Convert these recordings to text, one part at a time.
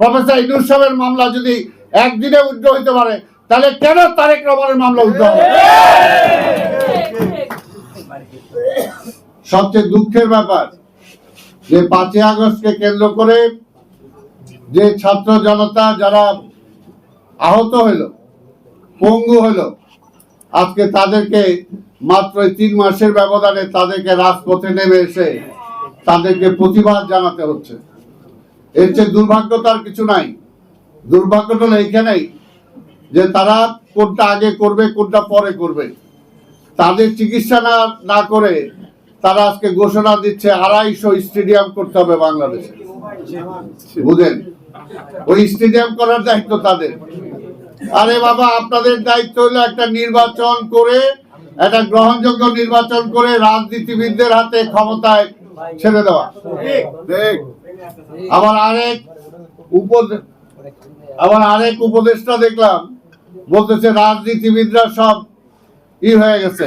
Professor Yunus সাহেবের মামলা যদি একদিনে উদ্ধ হইতে পারে, তাহলে কেন তারেক রহমানের মামলা উদ্ধ হবে? সবচেয়ে দুঃখের ব্যাপার, যে পাঁচই আগস্টকে কেন্দ্র করে যে ছাত্র জনতা যারা আহত হইল, পঙ্গু হইল, আজকে তাদেরকে মাত্র তিন মাসের ব্যবধানে তাদেরকে রাজপথে নেমে এসে তাদেরকে প্রতিবাদ জানাতে হচ্ছে। এর চেয়ে দুর্ভাগ্য তার কিছু নাই। দুর্ভাগ্যটা হলো এইখানেই যে তারা কোনটা আগে করবে, কোনটা পরে করবে। তাদের চিকিৎসা না না করে তারা আজকে ঘোষণা দিচ্ছে আড়াইশো স্টেডিয়াম করতে হবে বাংলাদেশে। বুঝেন ওই স্টেডিয়াম করার দায়িত্ব তাদের। আরে বাবা, আপনাদের দায়িত্ব হলো একটা নির্বাচন করে, একটা গ্রহণযোগ্য নির্বাচন করে রাজনীতিবিদদের হাতে ক্ষমতায় ছেড়ে দেওয়া। আবার আরেক উপদে আবার আরেক উপদেষ্টা দেখলাম, বলতেছে রাজনীতিবিদরা সব ই হয়ে গেছে।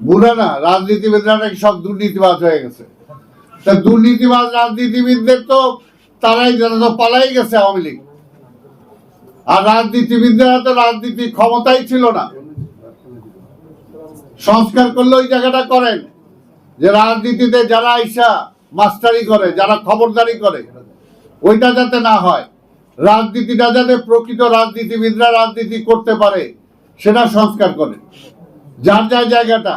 বুড়া না, রাজনীতিবিদরা নাকি সব দুর্নীতিবাজ হয়ে গেছে। তা দুর্নীতিবাজ রাজনীতিবিদদের তো তারাই যারা তো পালাই গেছে আওয়ামী লীগ। আর রাজনীতিবিদদের হাতে রাজনীতি ক্ষমতাই ছিল না। সংস্কার করলে ওই জায়গাটা করেন। যে রাজনীতিতে যারা আইসা মাস্টারি করে, যারা খবরদারি করে, ওইটা যাতে না হয়। রাজনীতিটা যাতে প্রকৃত রাজনীতিবিদরা রাজনীতি করতে পারে, সেটা সংস্কার করে। যার যার জায়গাটা,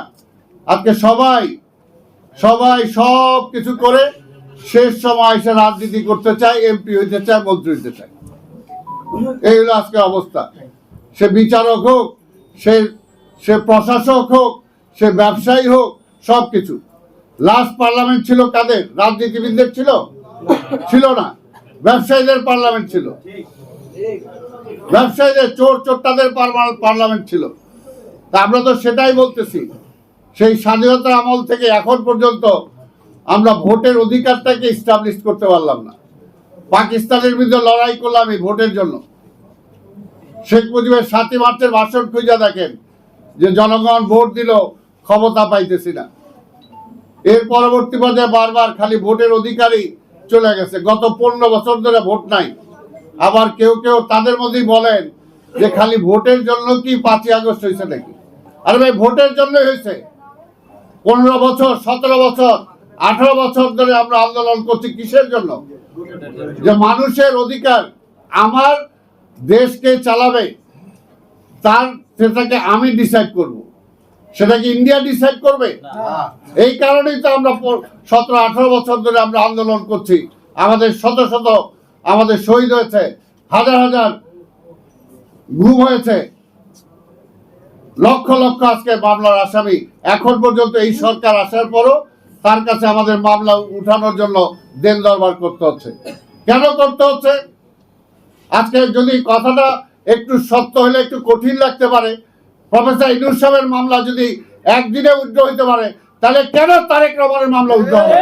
আজকে সবাই সবাই সব কিছু করে, শেষ সময় এসে রাজনীতি করতে চায়, এমপি হইতে চায়, মন্ত্রী হইতে চায়। এই হলো আজকে অবস্থা। সে বিচারক হোক, সে সে প্রশাসক হোক, সে ব্যবসায়ী হোক সব কিছু লাস্ট পার্লামেন্ট ছিল কাদের? রাজনীতিবিদদের ছিল? ছিল না। ব্যবসায়ীদের পার্লামেন্ট ছিল। ব্যবসায়ীদের চোর চোরটাদের পার্লামেন্ট ছিল। তা আমরা তো সেটাই বলতেছি। সেই স্বাধীনতা আমল থেকে এখন পর্যন্ত আমরা ভোটের অধিকারটাকে ইস্টাবলিশ করতে পারলাম না। পাকিস্তানের বিরুদ্ধে লড়াই করলাম এই ভোটের জন্য। শেখ মুজিবের সাতই মার্চের ভাষণ খুঁজে দেখেন যে জনগণ ভোট দিল ক্ষমতা পাইতেছি না। এর পরবর্তী পর্যায়ে বারবার খালি ভোটের অধিকারই চলে গেছে। গত পনেরো বছর ধরে ভোট নাই। আবার কেউ কেউ তাদের মধ্যেই বলেন যে খালি ভোটের জন্য কি পাঁচই আগস্ট হয়েছে নাকি? আরে ভাই, ভোটের জন্যই হয়েছে। পনেরো বছর, সতেরো বছর, আঠারো বছর ধরে আমরা আন্দোলন করছি কিসের জন্য? যে মানুষের অধিকার আমার দেশকে চালাবে, তার সেটাকে আমি ডিসাইড করব। সেটা কি ইন্ডিয়া ডিসাইড করবে? এই কারণেই তো আমরা সতেরো আঠারো বছর ধরে আমরা আন্দোলন করছি। আমাদের শত শত আমাদের শহীদ হয়েছে হাজার হাজার ঘুম হয়েছে। লক্ষ লক্ষ আজকে মামলার আসামি। এখন পর্যন্ত এই সরকার আসার পরও তার কাছে আমাদের মামলা উঠানোর জন্য দেন দরবার করতে হচ্ছে। কেন করতে হচ্ছে? আজকে যদি কথাটা একটু সত্য হলে একটু কঠিন লাগতে পারে প্রফেসর ইনুর মামলা যদি একদিনে উদ্র হইতে পারে, তাহলে কেন তারেক রহমানের মামলা উদ্ধ হবে?